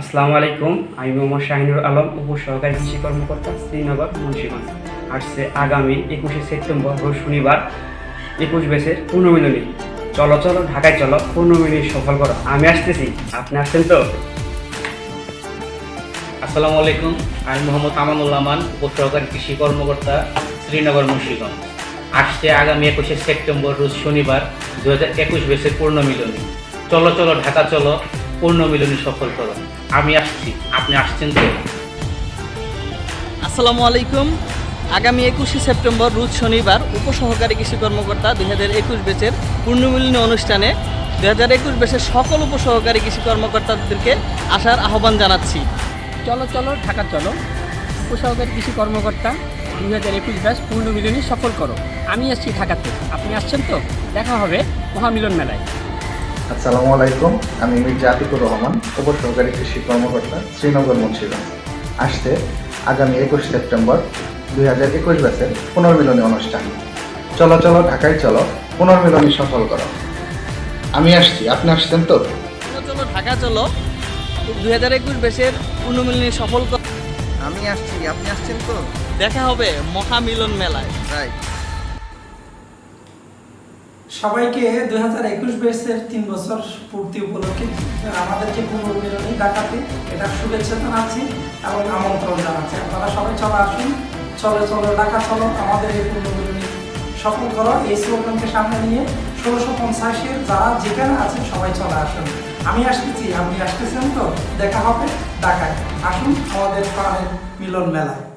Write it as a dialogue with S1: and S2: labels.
S1: আসসালামু আলাইকুম, আমি মোহাম্মদ শাহিনুর আলম, উপসহকারী কৃষি কর্মকর্তা শ্রীনগর, মুন্সিগঞ্জ। আসছে আগামী একুশে সেপ্টেম্বর, রোজ শনিবার, একুশ বেসের পুনর্মিলনী চলো চলো, ঢাকায় চলো পুনর্মিলনী সফল করো। আমি আসতেছি, আপনি আসছেন তো?
S2: আসসালামু আলাইকুম, আমি মোহাম্মদ আমানুল আমান, উপসহকারী কৃষি কর্মকর্তা, শ্রীনগর, মুন্সিগঞ্জ। আসছে আগামী একুশে সেপ্টেম্বর, রোজ শনিবার দু হাজার একুশ বেসের পূর্ণমিলনী চলো চলো, ঢাকা চলো। পূর্ণমিলনী সফল করো। আমি আসছি আপনি আসছেন তো
S3: আসসালামু আলাইকুম। আগামী একুশে সেপ্টেম্বর রোজ শনিবার উপসহকারী কৃষি কর্মকর্তা দুই হাজার একুশ বেচের পূর্ণমিলনী অনুষ্ঠানে দুই হাজার একুশ বেচের সকল উপসহকারী কৃষি কর্মকর্তাদেরকে আসার আহ্বান জানাচ্ছি।
S4: চলো চলো ঢাকা চলো। উপসহকারী কৃষি কর্মকর্তা দুই হাজার একুশ ব্যাস পূর্ণমিলনী সফল করো। আমি আসছি ঢাকাতে। আপনি আসছেন তো? দেখা হবে মহামিলন মেলায়।
S5: আসসালামু আলাইকুম আমি মির্জা আতিকুর রহমান উপসহকারী কৃষি কর্মকর্তা শ্রীনগর মুন্সিগঞ্জ। আসছে আগামী একুশ সেপ্টেম্বর দুই হাজার একুশ ব্যাচের পুনর্মিলনী অনুষ্ঠান। চলো চলো ঢাকায় চলো পুনর্মিলনী সফল করো। আমি আসছি আপনি আসছেন তো?
S3: চলো ঢাকা চলো দুই হাজার একুশ বেচের পূর্ণমিলনী সফল করো
S6: আমি আসছি আপনি আসছেন তো?
S3: দেখা হবে মহামিলন মেলায়।
S6: রাইট।
S7: সবাইকে দুই হাজার একুশ বেসের তিন বছর পূর্তি উপলক্ষে আমাদের যে পুনর্মিলনী ডাকাতে, এটা শুভেচ্ছা জানাচ্ছি এবং আমন্ত্রণ জানাচ্ছি। আপনারা সবাই চলে আসুন, চলে চলো ডাকা চলো, আমাদের এই পুনর্মিলনী সফল করো। এই স্লোগানকে সামনে নিয়ে ষোলোশো পঞ্চাশের যারা যেখানে আছেন সবাই চলে আসুন। আমি আসতেছি, আপনি আসতেছেন তো? দেখা হবে, ঢাকায়। আসুন, আমাদের প্রাণের মিলন মেলায়।